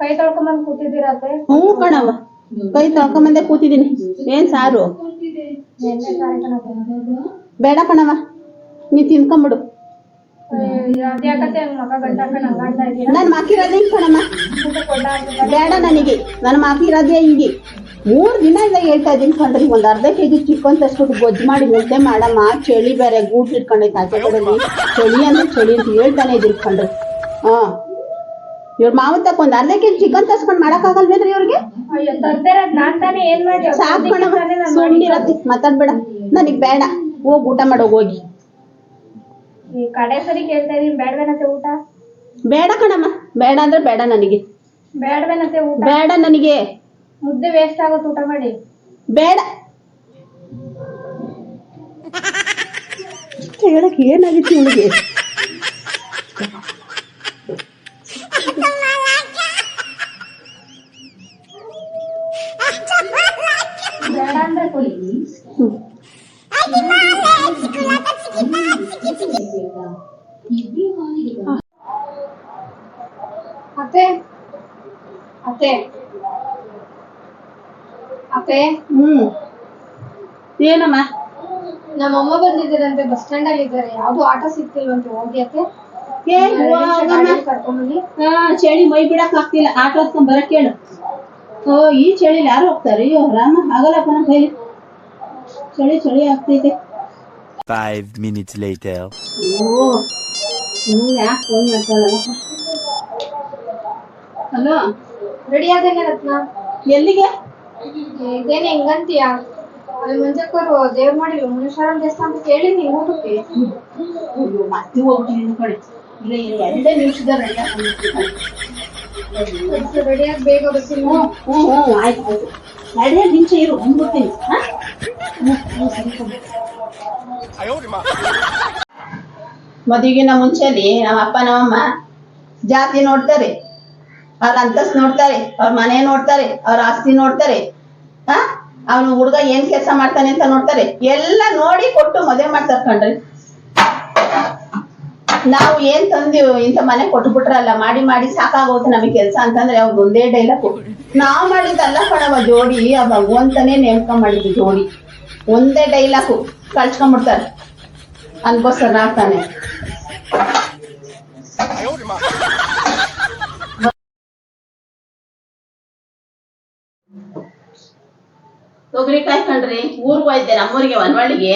ಕೈ ತೊಳ್ಕೊಂಬಂದ್ ಕೂತಿದ್ದೀರತ್ತೆ ಹ್ಞೂ ಕಣವ ಕೈ ತೊಳ್ಕೊಂಬಂದೆ ಕೂತಿದ್ದೀನಿ. ಏನ್ ಸಾರು. ಬೇಡ ಕಣವ ನೀ ತಿನ್ಕೊಂಬಿಡು. ನನ್ ಮಾಕಿರೋದೇ ಕಣಮ್ಮ ಬೇಡ ನನಗೆ. ನಾನು ಮಾಕಿರೋದೇ ಹಿಂಗೆ. ಮೂರು ದಿನ ಇಂದ ಹೇಳ್ತಾ ಇದ್ದೀನಿ ಕಣ್ರಿ. ಒಂದು ಅರ್ಧ ಕೆ ಜಿ ಚಿಕನ್ ಗೊಜ್ಜು ಮಾಡಿ ಮುದ್ದೆ ಮಾಡಮ್ಮ. ಚಳಿ ಬೇರೆ ಗೂಟ್ ಇಟ್ಕೊಂಡೈತೆ ಆಚೆ ಕಡೆ ಚಳಿ ಅಂದ್ರೆ ಚಳಿ ಅಂತ ಹೇಳ್ತಾನೆ ಇದ್ದೀನಿ ಕಣ್ರಿ. ಹಾಂ. ಇವ್ರ ಮಾವನ್ ತಕೊಂಡ್ ಅರ್ಧ ಕೆ ಜಿ ಚಿಕನ್ ಮಾಡಕ್ ಆಗಲ್ವೇನ್ರಿ ಇವ್ರಿಗೆ ಸಾಕು ಮಾತಾಡ್ಬೇಡ. ನನಗ್ ಬೇಡ. ಹೋಗ್ ಊಟ ಮಾಡೋಗ್ ಹೋಗಿ. ಕಡೆ ಸರಿ ಕೇಳ್ತಾ ಇದೀನಿ. ಬೇಡವೇನತ್ತೆ ಊಟ? ಬೇಡ ಕಣಮ್ಮ. ಬೇಡ ಅಂದ್ರೆ ಬೇಡ ನನಗೆ. ಬೇಡವೇನತ್ತೆ ಊಟ? ಬೇಡ ನನಗೆ. ಮುದ್ದೆ ವೇಸ್ಟ್ ಆಗುತ್ತೆ ಊಟ ಮಾಡಿ. ಬೇಡ. ಹೇಳಕ್ ಏನಾಗಿತ್ತು ಇವಳಿಗೆ ಅತ್ತೆ ಅತ್ತೆ. ಅತ್ತೆ. ಹ್ಮ್. ಏನಮ್ಮ? ನಮ್ಮಮ್ಮ ಬಂದಿದ್ದೀರಂತೆ ಬಸ್ ಸ್ಟ್ಯಾಂಡ್ ಅಲ್ಲಿ ಇದ್ದಾರೆ. ಯಾವ್ದು ಆಟೋ ಸಿಗ್ತಿಲ್ವಂತೆ ಹೋಗಿ ಅತ್ತೆ. ಏ. ಕರ್ಕೊಂಡ್ಬನ್ನಿ ಹಾ ಚಳಿ ಮೈ ಬಿಡಕ್ ಆಗ್ತಿಲ್ಲ. ಆಟೋ ಹತ್ಕೊಂಡ್ ಬರಕ್ ಹೇಳು ಓ ಈ ಚಳಿಲಿ ಯಾರು ಹೋಗ್ತಾರೆ? ಅಯ್ಯೋ ರಾಮ ಆಗಲ್ಲಪ್ಪ ನಮ್ಮ ಕೈಲಿ. ಚಳಿ ಚಳಿ ಆಗ್ತಿದೆ. Five minutes later. ಓ ಹ್ಮ್ ಯಾಕೆ ಫೋನ್ ಮಾಡ್ತಾಳಲ್ಲ ಹಲೋ? ರೆಡಿ ಆದಂಗೆ ರತ್ನ ಎಲ್ಲಿಗೆ? ಇದೇನೆ ಹಿಂಗಂತೀಯ? ಅಲ್ಲಿ ಮುಂಚೆಕೋರು ದೇವ್ರ ಮಾಡಿ ಮುನೇಶ್ವರ ದೇವಸ್ಥಾನ ಅಂತ ಕೇಳಿನಿ ಊಟಕ್ಕೆ. ಅಯ್ಯೋ, ಮತ್ತೆ ಹೋಗ್ತೀನಿ ಕಡೆ. ಇಲ್ಲ ಇಲ್ಲ ಎರಡೇ ನಿಮಿಷದ ರೆಡಿ ರೆಡಿಯಾಗಿ ಬೇಗ ಬರ್ತೀನಿ. ಹ್ಞೂ ಹ್ಞೂ ಹ್ಞೂ ಆಯ್ತು ಆಯ್ತು. ಎರಡೇ ನಿಮಿಷ ಇರು ಬಂದ್ಬಿಡ್ತೀನಿ. ಹಾ ಮದುವೆಗಿನ ಮುಂಚೆಲಿ ನಮ್ಮ ಅಪ್ಪ ನಮ್ಮಮ್ಮ ಜಾತಿ ನೋಡ್ತಾರೆ. ಅವ್ರ ಅಂತಸ್ ನೋಡ್ತಾರೆ, ಅವ್ರ ಮನೆ ನೋಡ್ತಾರೆ, ಅವ್ರ ಆಸ್ತಿ ನೋಡ್ತಾರೆ. ಹಾ? ಅವನು ಹುಡುಗ ಏನ್ ಕೆಲಸ ಮಾಡ್ತಾನೆ ಅಂತ ನೋಡ್ತಾರೆ. ಎಲ್ಲ ನೋಡಿ ಕೊಟ್ಟು ಮದುವೆ ಮಾಡ್ತಾರೆ ಕಣ್ರಿ. ನಾವು ಏನ್ ತಂದಿವ್ ಇಂಥ ಮನೆ ಕೊಟ್ಬಿಟ್ರಲ್ಲ ಮಾಡಿ ಮಾಡಿ ಸಾಕಾಗೋದು ನಮಗೆ ಕೆಲಸ ಅಂತಂದ್ರೆ ಅವ್ರದ್ದು ಒಂದೇ ಡೈಲಾಗ್ ನಾವು ಮಾಡಿದ್ದಲ್ಲ ಕಣವ ಜೋಡಿ ಆ ಭಗವಂತನೇ ನೇಮಕ ಮಾಡಿದ್ದು ಜೋಡಿ. ಒಂದೇ ಡೈಲಾಗು ಕಳ್ಸ್ಕೊಂಡ್ಬಿಡ್ತಾರೆ ಅನ್ಕೋಸ್ಕರ ತಾನೆ. ತೊಗರಿಕಾಯಿ ಕಣ್ರಿ, ಊರ್ಗ್ ಹೋಯ್ದೆ ನಮ್ಮೂರಿಗೆ ಒನ್ವಳ್ಳಿಗೆ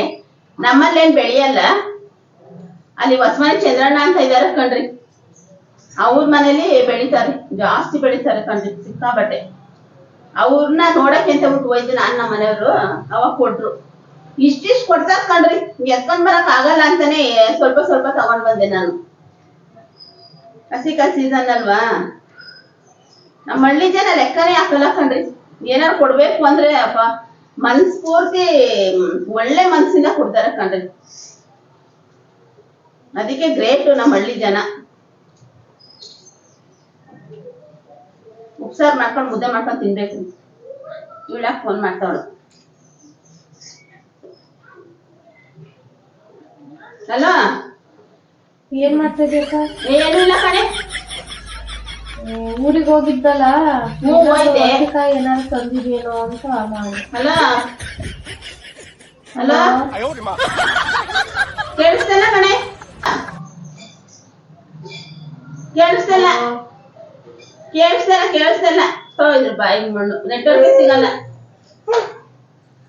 ನಮ್ಮಲ್ಲೇನ್ ಬೆಳೆಯಲ್ಲ? ಅಲ್ಲಿ ಹೊಸಮನೆ ಚಂದ್ರಣ್ಣ ಅಂತ ಇದಾರ ಕಣ್ರಿ. ಅವ್ರ ಮನೇಲಿ ಬೆಳಿತಾರೆ, ಜಾಸ್ತಿ ಬೆಳಿತಾರೆ ಕಣ್ರಿ ಸಿಕ್ಕಾಬಟ್ಟೆ ಅವ್ರನ್ನ ನೋಡಕ್ಕೆ ಅಂತ ಬಿಟ್ಟು ಹೋಯ್ತು ನಾನು ನಮ್ಮ ಮನೆಯವರು ಅವಾಗ ಕೊಟ್ರು. ಇಷ್ಟಿಷ್ಟು ಕೊಡ್ತಾರ ಕಣ್ರಿ ಎತ್ಕೊಂಡ್ ಬರಕ್ ಆಗಲ್ಲ ಅಂತಾನೆ ಸ್ವಲ್ಪ ಸ್ವಲ್ಪ ತಗೊಂಡ್ ಬಂದೆ ನಾನು. ಕಸಿ ಸೀಸನ್ ಅಲ್ವಾ ನಮ್ಮ ಹಳ್ಳಿ ಜನ ಲೆಕ್ಕನೇ ಹಾಕಲ್ಲ ಕಣ್ರಿ. ಏನಾರು ಕೊಡ್ಬೇಕು ಅಂದ್ರೆ ಅಪ್ಪ ಮನ್ಸ್ಫೂರ್ತಿ ಒಳ್ಳೆ ಮನ್ಸಿಂದ ಕೊಡ್ತಾರೆ ಕಣ್ರಿ. ಅದಕ್ಕೆ ಗ್ರೇಟ್ ನಮ್ಮ ಹಳ್ಳಿ ಜನ. ಉಪ್ಸಾರು ಮಾಡ್ಕೊಂಡು ಮುದ್ದೆ ಮಾಡ್ಕೊಂಡು ತಿನ್ಬೇಕು. ಇವಳಾಗ ಫೋನ್ ಮಾಡ್ತಾವಳು. ಹಲೋ ಏನ್ ಮಾಡ್ತಾ ಇದೀಯ ಏನೂ ಇಲ್ಲ ಕಣೆ. ಊರಿಗೆ ಹೋಗಿದ್ದಲ್ಲ? ಹ್ಞೂ, ಏನಾದ್ರು ತಂದಿದೇನೋ ಅಂತ ಮಾಡಿ. ಹಲೋ ಕೇಳಿಸ್ತಲ್ಲ ಕಣೆ. ಕೇಳಿಸ್ತಲ್ಲ. ಕೇಳಿಸ್ತಲ್ಲ ಕೇಳಿಸ್ತಲ್ಲ. ಬಾ ಬಾಯಿ ಮಣ್ಣು. ನೆಟ್ವರ್ಕ್ ಸಿಗಲ್ಲ.